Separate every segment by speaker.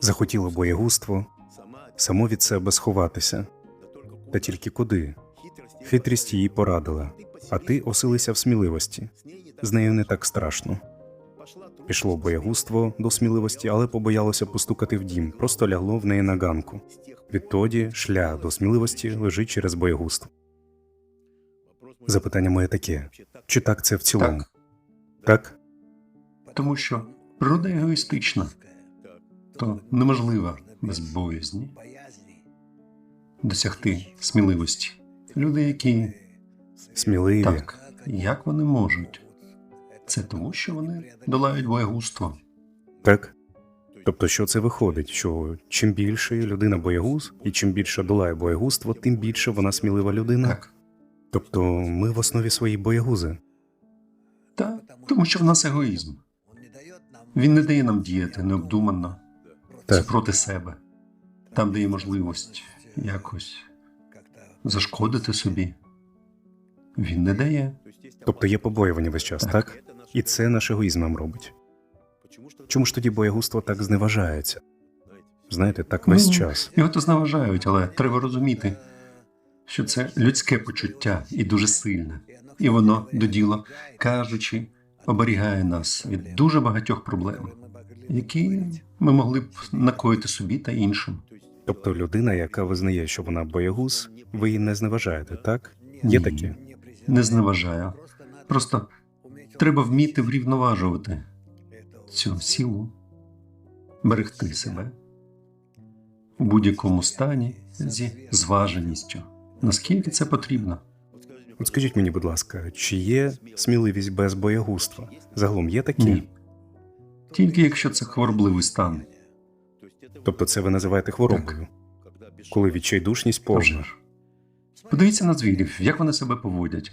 Speaker 1: Захотіло боєгуство, само від себе сховатися. Та тільки куди? Хитрість її порадила, а ти осилися в сміливості. З нею не так страшно. Пішло боягузтво до сміливості, але побоялося постукати в дім, просто лягло в неї на ганку. Відтоді шлях до сміливості лежить через боягузтво. Запитання моє таке: чи так це в цілому?
Speaker 2: Так.
Speaker 1: Так?
Speaker 2: Тому що природа егоїстична, то неможливо без боязні досягти сміливості. Люди, які
Speaker 1: Сміливі.
Speaker 2: так, як вони можуть? Це тому, що вони долають боягузтво.
Speaker 1: Так? Тобто, що це виходить? Що чим більше людина боягуз, і чим більше долає боягузтво, тим більше вона смілива людина.
Speaker 2: Так.
Speaker 1: Тобто ми в основі своїй боягузи.
Speaker 2: Та, тому що в нас егоїзм. Він не дає нам діяти необдумано
Speaker 1: Так.
Speaker 2: проти себе. Там, де є можливість якось зашкодити собі. Він не дає.
Speaker 1: Тобто є побоювання весь час,
Speaker 2: Так.
Speaker 1: так? І це наш егоїзм нам робить. Чому ж тоді боягузтво так зневажається? Знаєте, так весь
Speaker 2: Ну,
Speaker 1: час.
Speaker 2: Його то зневажають, але треба розуміти, що це людське почуття і дуже сильне. І воно до діла, кажучи, оберігає нас від дуже багатьох проблем, які ми могли б накоїти собі та іншим.
Speaker 1: Тобто людина, яка визнає, що вона боягуз, ви її не зневажаєте, так? Є
Speaker 2: Ні.
Speaker 1: таке.
Speaker 2: Не зневажаю. Просто треба вміти врівноважувати цю силу, берегти себе у будь-якому стані зі зваженістю. Наскільки це потрібно?
Speaker 1: От скажіть мені, будь ласка, чи є сміливість без боягузтва? Загалом є такі?
Speaker 2: Ні. Тільки якщо це хворобливий стан.
Speaker 1: Тобто це ви називаєте хворобою, коли відчайдушність повна.
Speaker 2: Подивіться на звірів, як вони себе поводять.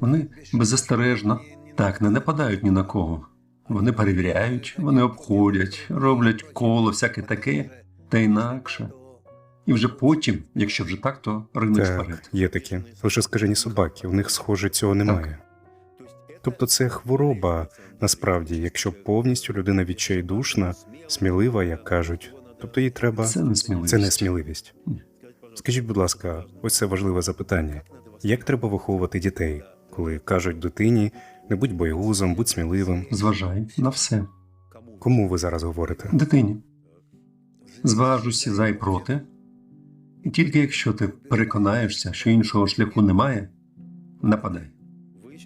Speaker 2: Вони беззастережно так не нападають ні на кого. Вони перевіряють, вони обходять, роблять коло, всяке таке та інакше. І вже потім, якщо вже так, то ринуть
Speaker 1: Так,
Speaker 2: вперед.
Speaker 1: є такі. Лише скажені собаки, у них, схоже, цього немає. Тобто це хвороба, насправді, якщо повністю людина відчайдушна, смілива, як кажуть. Тобто їй треба.
Speaker 2: Це не сміливість.
Speaker 1: Це не сміливість. Скажіть, будь ласка, ось це важливе запитання: як треба виховувати дітей, коли кажуть дитині, не будь боягузом, будь сміливим?
Speaker 2: Зважай на все.
Speaker 1: Кому ви зараз говорите?
Speaker 2: Дитині. Зважуся за і проти. І тільки якщо ти переконаєшся, що іншого шляху немає, нападай.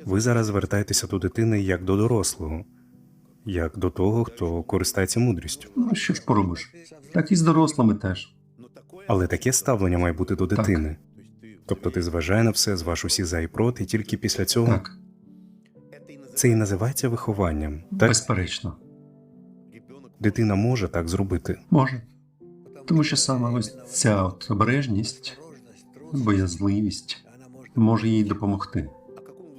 Speaker 1: Ви зараз звертаєтеся до дитини як до дорослого, як до того, хто користається мудрістю.
Speaker 2: Ну що ж поробиш? Так і з дорослими теж.
Speaker 1: Але таке ставлення має бути до дитини. Тобто ти зважай на все, зваж усі за і проти, і тільки після цього
Speaker 2: Так,
Speaker 1: це і називається вихованням. Так
Speaker 2: безперечно,
Speaker 1: дитина може так зробити.
Speaker 2: може. Тому що саме ось ця от обережність, боязливість може їй допомогти.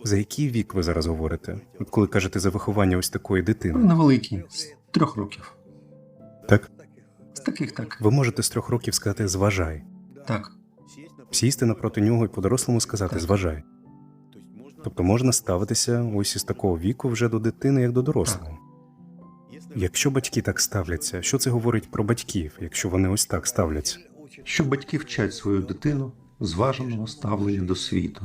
Speaker 1: За який вік ви зараз говорите? Коли кажете за виховання ось такої дитини,
Speaker 2: Невеликий, з трьох років.
Speaker 1: так
Speaker 2: З таких так.
Speaker 1: ви можете з трьох років сказати зважай,
Speaker 2: Так,
Speaker 1: сісти напроти нього і по-дорослому сказати
Speaker 2: Так.
Speaker 1: зважай. Тобто можна ставитися ось із такого віку вже до дитини, як до дорослого. Якщо батьки так ставляться, що це говорить про батьків, якщо вони ось так ставляться?
Speaker 2: що батьки вчать свою дитину зваженого ставлення до світу.